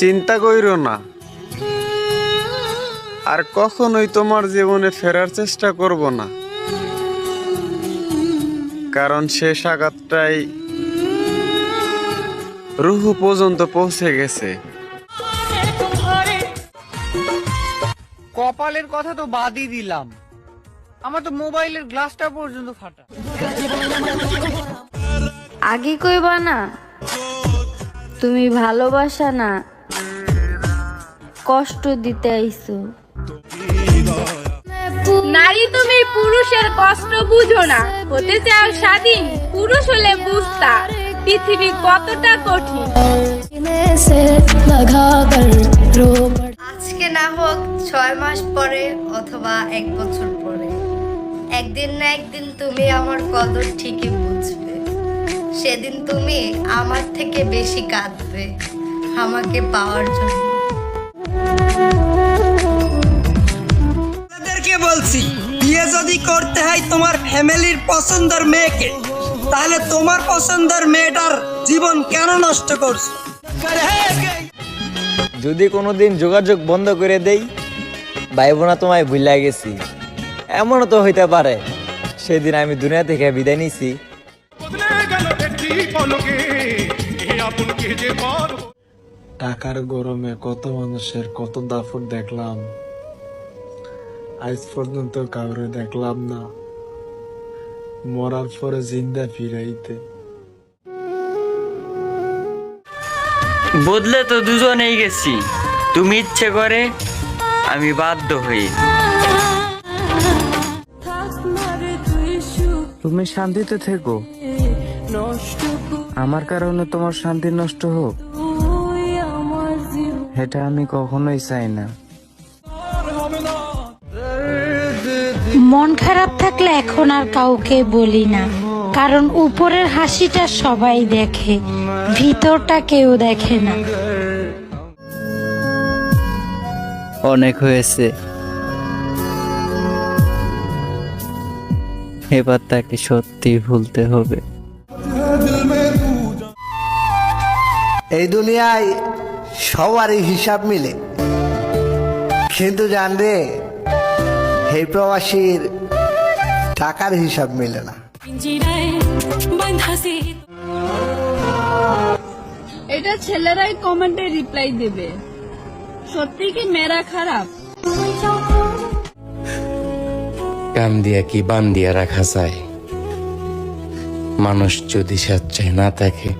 চিন্তা কইরো না। আর কখনোই তোমার জীবনে ফেরার চেষ্টা করব না। কারণ শেষ আঘাতটাই রুহু পর্যন্ত পৌঁছে গেছে। কপালের কথা তো বাদই দিলাম। আমার তো মোবাইলের গ্লাসটা পর্যন্ত ফাটা। আগে কইবা না তুমি ভালোবাসা না কষ্ট দিতে আইছো। নারী তুমি পুরুষের কষ্ট বুঝো না। হতে চাও স্বাধীন পুরুষ হলে বুঝতা পৃথিবী কতটা কঠিন। আজকে না হোক ছয় মাস পরে অথবা এক বছর পরে একদিন না একদিন তুমি আমার কদর ঠিকই বুঝবে। সেদিন তুমি আমার থেকে বেশি কাঁদবে আমাকে পাওয়ার জন্য। তাদেরকে বলছি বিয়ে যদি করতে হয় তোমার ফ্যামিলির পছন্দের মেয়েকে তাহলে তোমার পছন্দের মেয়েটার জীবন কেন নষ্ট করছ? যদি কোনোদিন যোগাযোগ বন্ধ করে দেই ভাই বোনা তোমায় ভুলে গেছি। এমনও তো হইতে পারে সেদিন আমি দুনিয়া থেকে বিদায় নিছি। টাকার গরমে কত মানুষের কত দাফট দেখলাম। আজ পর্যন্ত কাউরে দেখলাম না। মরার পরে জিন্দা ফিরাইতে বদলে তো দুজনেই গেছি। তুমি ইচ্ছে করে আমি বাধ্য হই। তুমি শান্তিতে থেকো। আমার কারণে তোমার শান্তি নষ্ট হোক। এটা আমি কখনোই চাই না। মন খারাপ থাকলে এখন আর কাউকে বলি না। কারণ উপরের হাসিটা সবাই দেখে ভিতরটা কেউ দেখে না। অনেক হয়েছে। এবার তাকে সত্যি ভুলতে হবে। এই দুনিয়ায় সবারই হিসাব মিলে। কিন্তু জানবে হে প্রবাসীর টাকার হিসাব মিলে না। এটা ছেলেরাই কমেন্টে রিপ্লাই দেবে। সত্যি কি মেরা খারাপ? কান দিয়া কি বান দিয়া রাখা যায়? মানুষ যদি স্বেচ্ছায় না থাকে